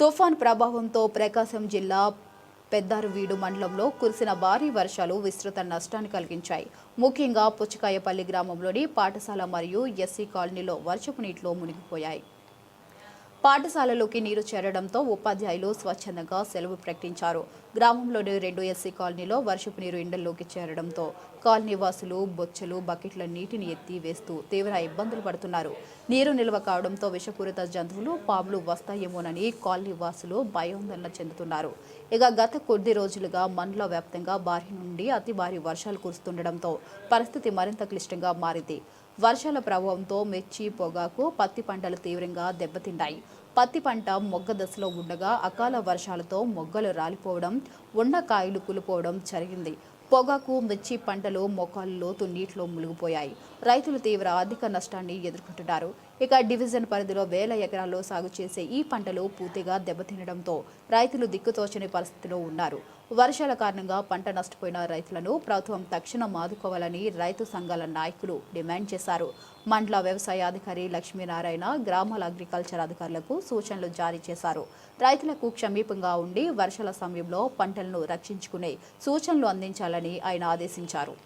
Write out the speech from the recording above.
తుఫాన్ ప్రభావంతో ప్రకాశం జిల్లా పెద్దారువీడు మండలంలో కురిసిన భారీ వర్షాలు విస్తృత నష్టాన్ని కలిగించాయి. ముఖ్యంగా పుచ్చకాయపల్లి గ్రామంలోని పాఠశాల మరియు ఎస్సీ కాలనీలో వర్షపు నీటిలో మునిగిపోయాయి. పాఠశాలలోకి నీరు చేరడంతో ఉపాధ్యాయులు స్వచ్ఛందంగా సెలవు ప్రకటించారు. గ్రామంలోని రెండు ఎస్సీ కాలనీలో వర్షపు నీరు ఇండల్లోకి చేరడంతో కాలనీ వాసులు బొచ్చలు బకెట్ల నీటిని ఎత్తి వేస్తూ తీవ్ర ఇబ్బందులు పడుతున్నారు. నీరు నిల్వ కావడంతో విషపూరిత జంతువులు పాములు వస్తాయేమోనని కాలనీ వాసులు భయాందోళన చెందుతున్నారు. ఇక గత కొద్ది రోజులుగా మండల వ్యాప్తంగా భారీ నుండి అతి భారీ వర్షాలు కురుస్తుండటంతో పరిస్థితి మరింత క్లిష్టంగా మారింది. వర్షాల ప్రభావంతో మిర్చి పొగాకు పత్తి పంటలు తీవ్రంగా దెబ్బతిన్నాయి. పత్తి పంట మొగ్గ దశలో ఉండగా అకాల వర్షాలతో మొగ్గలు రాలిపోవడం ఉన్న కాయలు కులిపోవడం జరిగింది. పొగాకు మిర్చి పంటలు మొక్కలు లోతు నీటిలో మునిగిపోయాయి. రైతులు తీవ్ర ఆర్థిక నష్టాన్ని ఎదుర్కొంటున్నారు. ఇక డివిజన్ పరిధిలో వేల ఎకరాల్లో సాగు చేసే ఈ పంటలు పూర్తిగా దెబ్బతినడంతో రైతులు దిక్కుతోచని పరిస్థితిలో ఉన్నారు. వర్షాల కారణంగా పంట నష్టపోయిన రైతులను ప్రభుత్వం తక్షణం ఆదుకోవాలని రైతు సంఘాల నాయకులు డిమాండ్ చేశారు. మండల వ్యవసాయ అధికారి లక్ష్మీనారాయణ గ్రామాల అగ్రికల్చర్ అధికారులకు సూచనలు జారీ చేశారు. రైతులకు క్షమీపంగా ఉండి వర్షాల సమయంలో పంటలను రక్షించుకునే సూచనలు అందించాలని ఆయన ఆదేశించారు.